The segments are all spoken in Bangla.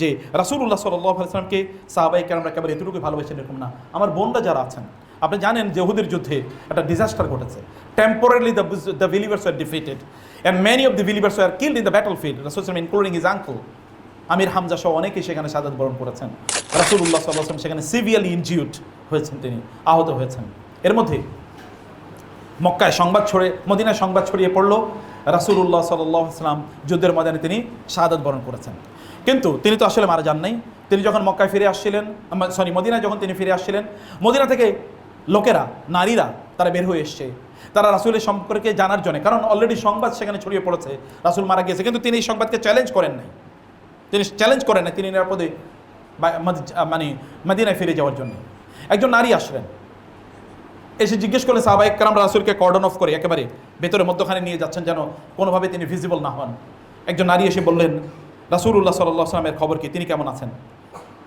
যে রাসুল্লাহ সাল্লামকে সাহাবাই কেন একেবারে এতটুকু ভালোবাসেন এরকম না। আমার বোনরা যারা আছেন, আপনি জানেন যে ওহুদের যুদ্ধে একটা ডিজাস্টার ঘটেছে। Temporary the the believers are defeated and many of the believers are killed in the battle field রাসুল including is uncle Amir Hamza সহ অনেকেই সেখানে সাদাত বরণ করেছেন। রাসুল্লাহ সাল্লাম সেখানে সিভিয়ারলি ইনজিউড হয়েছেন তিনি, আহত হয়েছেন। এর মধ্যে মক্কায় সংবাদ ছড়ে মদিনায় সংবাদ ছড়িয়ে পড়ল। রাসুল্লাহ সাল্লাম যুদ্ধের ময়দানে তিনি শাহাদত বরণ করেছেন। কিন্তু তিনি তো আসলে মারা যান নাই তিনি যখন মক্কায় ফিরে আসছিলেন সরি মদিনায় যখন তিনি ফিরে আসছিলেন, মদিনা থেকে লোকেরা, নারীরা তারা বের হয়ে এসছে। তারা রাসুলের সম্পর্কে জানার জন্য, কারণ অলরেডি সংবাদ সেখানে ছড়িয়ে পড়েছে, রাসুল মারা গিয়েছে, কিন্তু তিনি এই সংবাদকে চ্যালেঞ্জ করেন নাই। তিনি চ্যালেঞ্জ করেন না তিনি নিরাপদে মানে মদিনায় ফিরে যাওয়ার জন্য। একজন নারী আসলেন। এসে জিজ্ঞেস করলেন সাহাবাহিক কালাম রাসুলকে কর্ডন অফ করে, একেবারে ভেতরে মধ্যখানে নিয়ে যাচ্ছেন যেন কোনোভাবে তিনি ভিজিবল না হন। একজন নারী এসে বললেন রাসুল্লাহ সাল্লাহ খবর কি? তিনি কেমন আছেন?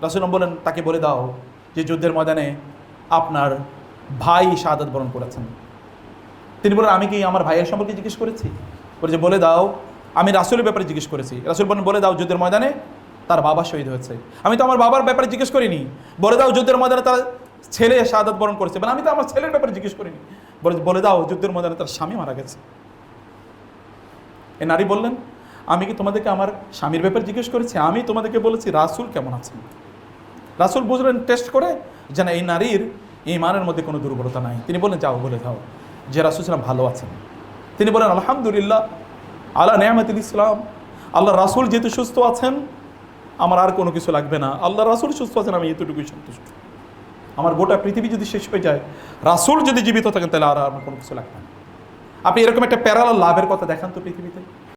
রাসুল বলেন, তাকে বলে দাও যে যুদ্ধের ময়দানে আপনার ভাই শাহাদত বরণ করেছেন। তিনি বলেন, আমি কি আমার ভাইয়ের সম্পর্কে জিজ্ঞেস করেছি? বলে যে, বলে দাও, আমি রাসুলের ব্যাপারে জিজ্ঞেস করেছি। রাসুল বলেন, বলে দাও, যুদ্ধের ময়দানে তার বাবা শহীদ হয়েছে। আমি তো আমার বাবার ব্যাপারে জিজ্ঞেস করিনি। বলে দাও, যুদ্ধের ময়দানে তার ছেলে শাহাদত বরণ করেছে। মানে আমি তো আমার ছেলের ব্যাপারে জিজ্ঞেস করিনি। বলে বলে দাও, যুদ্ধের ময়দানে তার স্বামী মারা গেছে। এ নারী বললেন আমি কি তোমাদেরকে আমার স্বামীর ব্যাপারে জিজ্ঞেস করেছি? আমি তোমাদেরকে বলেছি, রাসুল কেমন আছেন? রাসুল বুঝলেন টেস্ট করে যেন এই নারীর ইমানের মধ্যে কোনো দুর্বলতা নাই। তিনি বললেন, যাও, বলে যাও, যে রাসুল সালাম ভালো আছেন। তিনি বলেন, আলহামদুলিল্লাহ আল্লাহ নেয়ামতুল ইসলাম। আল্লাহ রাসুল যেহেতু সুস্থ আছেন, আমার আর কোনো কিছু লাগবে না। আল্লাহ রাসুল সুস্থ আছেন, আমি এতটুকুই সন্তুষ্ট। আমার গোটা পৃথিবী যদি শেষ হয়ে যায়, রাসুল যদি জীবিত থাকেন, তাহলে আর আমার কোনো কিছু লাগবে না। আপনি এরকম একটা প্যারালাল লাভের কথা দেখান তো পৃথিবীতে।